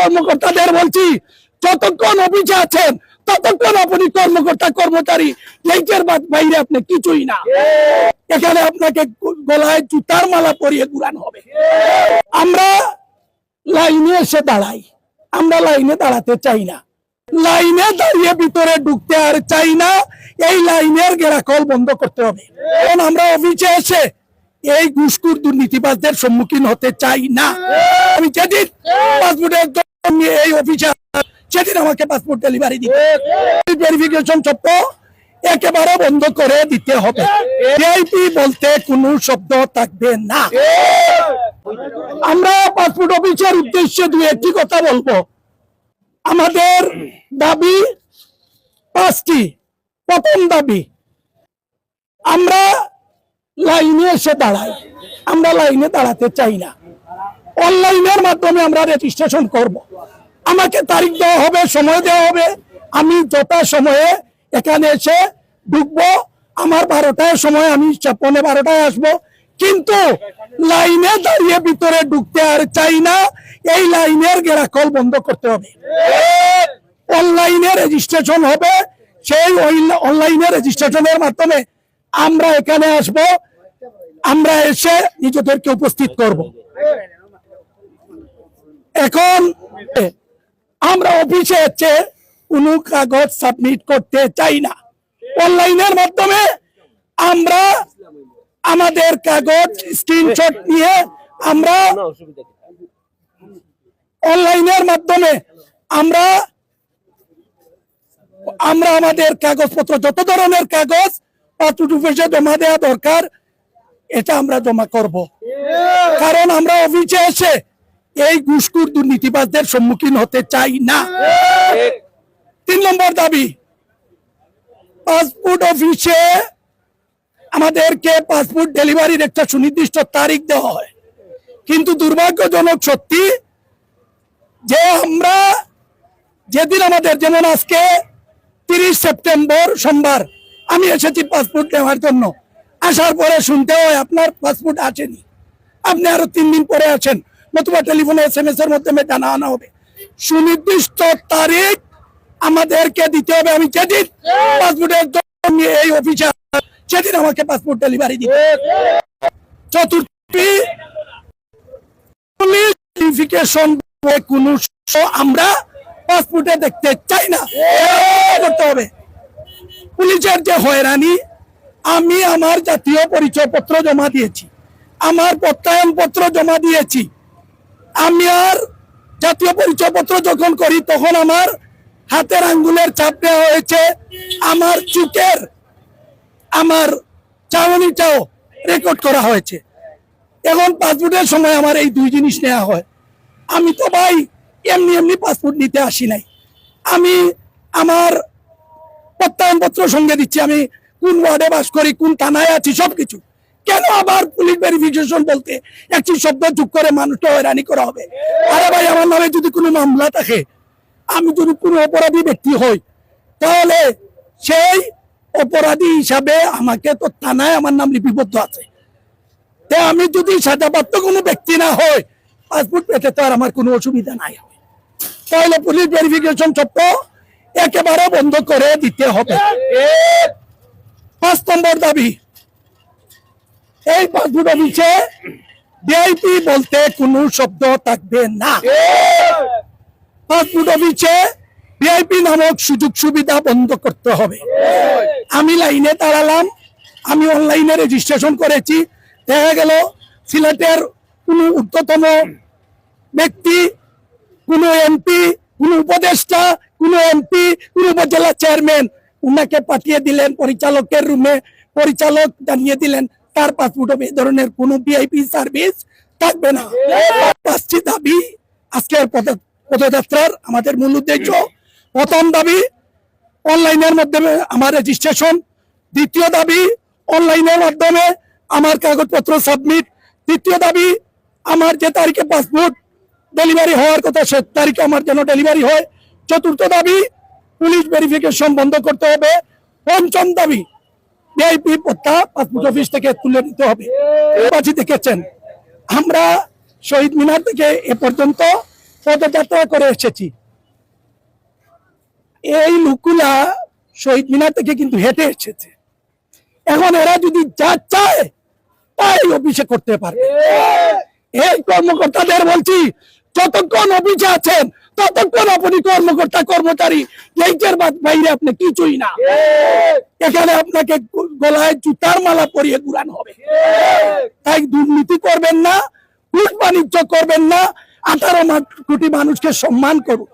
কর্মকর্তাদের বলছি, যতক্ষণ অফিসে আছেন, ততক্ষণ আপনি কর্মকর্তা, কর্মচারী বাদ বাইরে আপনি কিছুই না। এখানে আপনাকে গলায় জুতার মালা পরিয়ে ঘুরানো হবে। আমরা লাইনে এসে দাঁড়াই। আমরা লাইনে দাঁড়াতে চাই না। লাইনে দাঁড়িয়ে ভিতরে ঢুকতে আর চাই না। এই লাইনের গেরাকল বন্ধ করতে হবে। কারণ আমরা অফিসে এসে এই ঘুষখুর দুর্নীতিবাজদের সম্মুখীন হতে চাই না। আমি যেদিন পাসপোর্টের সেদিন আমাকে পাসপোর্ট ডেলিভারি একেবারে বন্ধ করে দিতে হবে। বলতে শব্দ থাকবে না। আমরা পাসপোর্ট অফিসের উদ্দেশ্যে দু একটি কথা বলব। আমাদের দাবি পাঁচটি। প্রথম দাবি, আমরা লাইনে এসে দাঁড়াই। আমরা লাইনে দাঁড়াতে চাই না। অনলাইনের মাধ্যমে আমরা রেজিস্ট্রেশন করব। আমাকে তারিখ দেওয়া হবে, সময় দেওয়া হবে। আমি যথা সময়ে এখানে এসে ঢুকবো। আমার বারোটায় সময়, আমি পৌনে বারোটায় আসব। কিন্তু লাইনে দাঁড়িয়ে ভিতরে ঢুকতে আর চাই না। এই লাইনের গেরাকল বন্ধ করতে হবে। অনলাইনে রেজিস্ট্রেশন হবে। সেই অনলাইনে রেজিস্ট্রেশনের মাধ্যমে আমরা এখানে আসব। আমরা এসে নিজেদেরকে উপস্থিত করব। এখন আমরা অফিসে এসে কোনো কাগজ সাবমিট করতে চাই না। অনলাইনের মাধ্যমে আমরা আমাদের কাগজ স্ক্রিনশট নিয়ে আমরা অনলাইনের মাধ্যমে আমরা আমরা আমাদের কাগজপত্র, যত ধরনের কাগজ অফিসে জমা দেওয়া দরকার, এটা আমরা জমা করব। কারণ আমরা অফিসে এসে এই ঘুষখুর দুর্নীতিবাজদের সম্মুখীন হতে চাই না। তিন নম্বর দাবি, পাসপোর্ট অফিসে আমাদেরকে পাসপোর্ট ডেলিভারির একটা সুনির্দিষ্ট তারিখ দেওয়া হয়। কিন্তু দুর্ভাগ্যজনক সত্যি, যে আমরা যেদিন আমাদের যেমন আজকে তিরিশ সেপ্টেম্বর সোমবার আমি এসেছি পাসপোর্ট নেওয়ার জন্য, আসার পরে শুনতে হয় আপনার পাসপোর্ট আসেনি। আপনি আরও তিন দিন পরে আছেন নতুবা টেলিফোনে এস এম এস এর মাধ্যমে আনা হবে। সুনির্দিষ্ট তারিখ আমাদেরকে দিতে হবে। আমি যেদিন পাসপোর্টের এই অফিসে আসলাম, সেদিন আমাকে পাসপোর্ট ডেলিভারি দিতে। চতুর্থী কোন আমরা পাসপোর্টে দেখতে চাই না। করতে হবে। পুলিশের যে হয়রানি আমি আমার জাতীয় পরিচয় পত্র জমা দিয়েছি। আমার প্রত্যয়ন পত্র জমা দিয়েছি। আমি আর জাতীয় পরিচয় পত্র যখন করি, তখন আমার হাতের আঙ্গুলের চাপ দেওয়া হয়েছে। আমার চুকের, আমার চাউনিটাও রেকর্ড করা হয়েছে। এখন পাসপোর্টের সময় আমার এই দুই জিনিস নেওয়া হয়। আমি তো ভাই এমনি এমনি পাসপোর্ট নিতে আসি নাই। আমি আমার প্রত্যয়নপত্র সঙ্গে দিচ্ছি। আমি কোন ওয়ার্ডে বাস করি, কোন থানায় আছি, সবকিছু। কেন আবার পুলিশ ভেরিফিকেশন বলতে? একটি শব্দ যোগ করে মানুষকে হয়রানি করা হবে। আরে ভাই, আমার নামে যদি কোনো মামলা থাকে, আমি যদি কোনো অপরাধী ব্যক্তি হই, তাহলে সেই অপরাধী হিসাবে আমাকে তো থানায় আমার নাম লিপিবদ্ধ আছে। তে আমি যদি সাজাপ্রাপ্ত কোনো ব্যক্তি না হয় পাসপোর্ট পেতে তো আর আমার কোনো অসুবিধা নাই। হয় তাহলে পুলিশ ভেরিফিকেশন চক্র একেবারে বন্ধ করে দিতে হবে। পাঁচ নম্বর দাবি এই পাসপোর্ট অফিসে ভিআইপি বলতে কোনো শব্দ থাকবে না। পাসপোর্ট অফিসে ভিআইপি নামক সুযোগ সুবিধা বন্ধ করতে হবে। আমি লাইনে দাঁড়ালাম, আমি অনলাইনে রেজিস্ট্রেশন করেছি। দেখা গেল, সিলেটের কোনো ঊর্ধ্বতম ব্যক্তি, কোনো এমপি কোনো উপদেষ্টা, কোনো এমপি কোনো উপজেলা চেয়ারম্যান উনাকে পাঠিয়ে দিলেন, পরিচালকের রুমে পরিচালক জানিয়ে দিলেন। তার পাসপোর্ট হবে ধরনের কোনো ভিআইপি সার্ভিস থাকবে না। পাঁচটি দাবি আজকের পদ- পদযাত্রার আমাদের মূল উদ্দেশ্য। প্রথম দাবি, অনলাইনের মাধ্যমে আমার রেজিস্ট্রেশন দ্বিতীয় দাবি, অনলাইনের মাধ্যমে আমার কাগজপত্র সাবমিট তৃতীয় দাবি, আমার যে তারিখে পাসপোর্ট ডেলিভারি হওয়ার কথা, সে তারিখে আমার যেন ডেলিভারি হয়। চতুর্থ দাবি, পুলিশ ভেরিফিকেশন বন্ধ করতে হবে। পঞ্চম দাবি ভিআইপি পত্তা পাসপোর্ট অফিস থেকে তুলে নিতে হবে। দেখেছেন। আমরা শহীদ মিনার থেকে এ পর্যন্ত পদযাত্রা করে এসেছি। এই লোকগুলা শহীদ মিনার থেকে কিন্তু হেঁটে এসেছে। এখন এরা যদি যা চায়, তাই অফিসে করতে পারবে। এই কর্মকর্তাদের বলছি, যতক্ষণ অফিসে আছেন, ততক্ষণ আপনি কর্মকর্তা, কর্মচারী বাইরে আপনি কিছুই না। এখানে আপনাকে গলায় জুতার মালা পরিয়ে ঘুরানো হবে। তাই দুর্নীতি করবেন না লুট বাণিজ্য করবেন না, আঠারো কোটি মানুষকে সম্মান করুন।